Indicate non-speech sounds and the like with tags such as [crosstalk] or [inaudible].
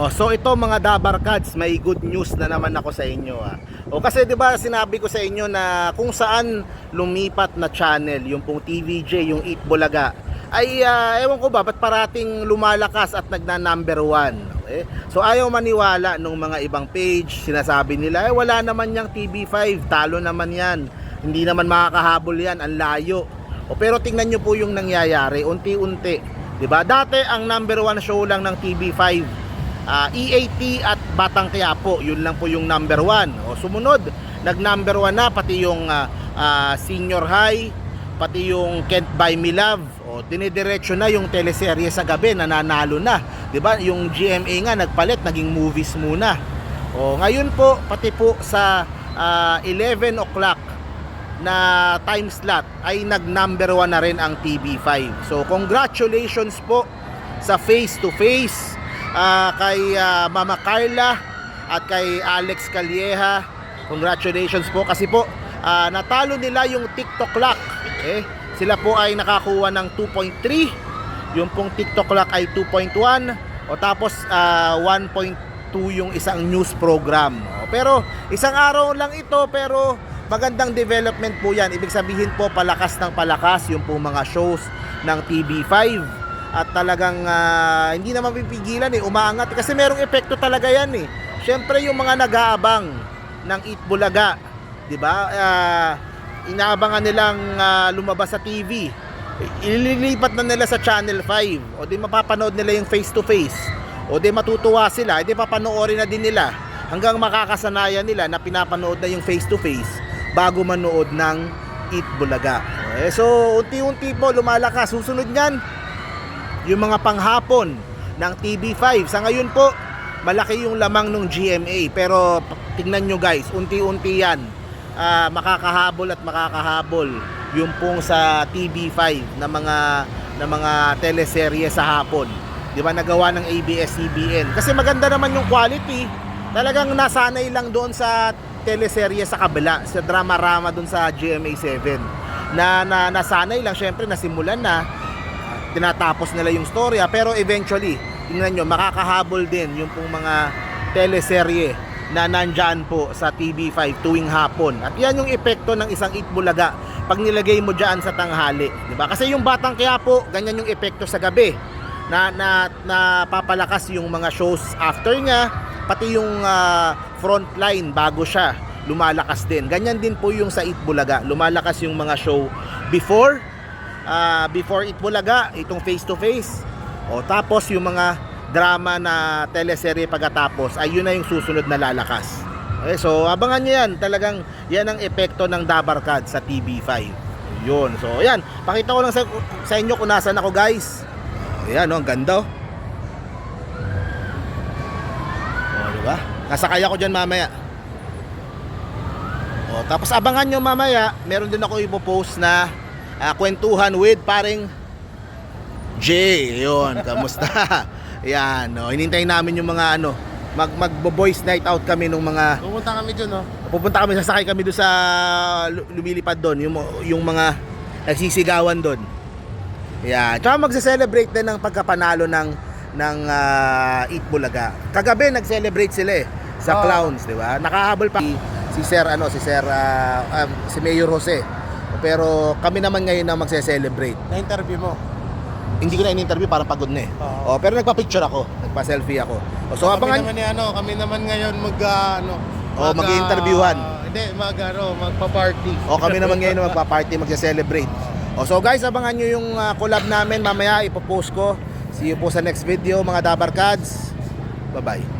Oh, so ito mga Dabar Cats, may good news na naman ako sa inyo ah. O kasi 'di ba sinabi ko sa inyo na kung saan lumipat na channel, yung pong TVJ, yung Eat Bulaga, ay ah, ewan ko ba ba't parating lumalakas at nagna number one. Okay? So ayaw maniwala nung mga ibang page, sinasabi nila, eh wala naman yang TV5, talo naman yan. Hindi naman makakahabol yan, ang layo. O pero tingnan nyo po yung nangyayari, unti-unti. 'Di ba? Dati ang number one show lang ng TV5 Ah, EAT at Batang Quiapo, yun lang po yung number one. O sumunod, nag number one na pati yung ah, ah, Senior High, pati yung Can't Buy Me. O dinidiretso na yung teleserye sa gabi, nananalo na. 'Di ba? Yung GMA nga nagpalit, naging movies muna. O ngayon po, pati po sa ah, 11 o'clock na time slot ay nag number one na rin ang TV5. So congratulations po sa face to face ah, kay ah, Mama Carla at kay Alex Calieja. Congratulations po kasi po ah, natalo nila yung TikTok lock. Eh, sila po ay nakakuha ng 2.3. Yung pong TikTok lock ay 2.1 o tapos ah, 1.2 yung isang news program. Pero isang araw lang ito pero magandang development po yan. Ibig sabihin po palakas ng palakas yung po mga shows ng TV5 at talagang ah, hindi naman pipigilan eh, umaangat kasi merong epekto talaga yan eh. Syempre yung mga nag-aabang ng Eat Bulaga, 'di ba? Ah, inaabangan nilang ah, lumabas sa TV. Ililipat na nila sa Channel 5 o di mapapanood nila yung face to face o di matutuwa sila, di papanoorin na din nila hanggang makakasanayan nila na pinapanood na yung face to face bago manood ng Eat Bulaga. Eh, so unti-unti po lumalakas. Susunod niyan, yung mga panghapon ng TV5. Sa ngayon po, malaki yung lamang ng GMA. Pero tingnan nyo guys, unti-unti yan. ah, makakahabol at makakahabol yung pong sa TV5 na mga na mga teleserye sa hapon. 'Di ba nagawa ng ABS-CBN. Kasi maganda naman yung quality. Talagang nasanay lang doon sa teleserye sa kabila, sa drama-rama doon sa GMA7. Na, na nasanay lang syempre nasimulan na tinatapos nila yung storya pero eventually tingnan nyo makakahabol din yung pong mga teleserye na nandyan po sa TV5 tuwing hapon. At yan yung epekto ng isang itbulaga pag nilagay mo dyan sa tanghali di ba? Kasi yung batang kaya po ganyan yung epekto sa gabi na, na, na papalakas yung mga shows after niya pati yung ah, front bago siya lumalakas din. Ganyan din po yung sa Itbulaga. Lumalakas yung mga show before ah, before Itbulaga, itong face to face. O tapos yung mga drama na teleserye pagkatapos ay yun na yung susunod na lalakas. Okay, so abangan nyo yan. Talagang yan ang epekto ng Dabarcad sa TV5. Yun. So ayan, pakita ko lang sa, sa inyo kung nasan ako guys. Ayan, oh, ang ganda. oh. O, di ba? Nasakay ako dyan mamaya. O, tapos abangan nyo mamaya, meron din ako ipopost na ah, kwentuhan with paring J. Yun, kamusta? [laughs] Yan, no. Hinintay namin yung mga ano, mag magbo-boys night out kami nung mga Pupunta kami dun, no? pupunta kami sasakay kami doon sa lu- lumilipad doon, yung yung mga nagsisigawan doon. Yeah, tsaka magse-celebrate din ng pagkapanalo ng ng ah, Eat Bulaga. Kagabi nag-celebrate sila eh sa Oo. Clowns, di ba? Nakahabol pa si, si Sir ano, si Sir ah, um, si Mayor Jose. Pero kami naman ngayon na magse-celebrate. Na-interview mo. Hindi ko na in-interview para pagod na eh. Oo. Oh, pero nagpa-picture ako, nagpa-selfie ako. Oh, so kami abangan naman ni ano, kami naman ngayon mag ah, ano, Oh, mag, mag-i-interviewan. ah, hindi, mag ano, magpa-party. O kami naman ngayon na magpa-party, magse-celebrate. O so guys, abangan nyo yung ah, collab namin mamaya ipopost ko. See you po sa next video mga Dabarkads. Bye-bye.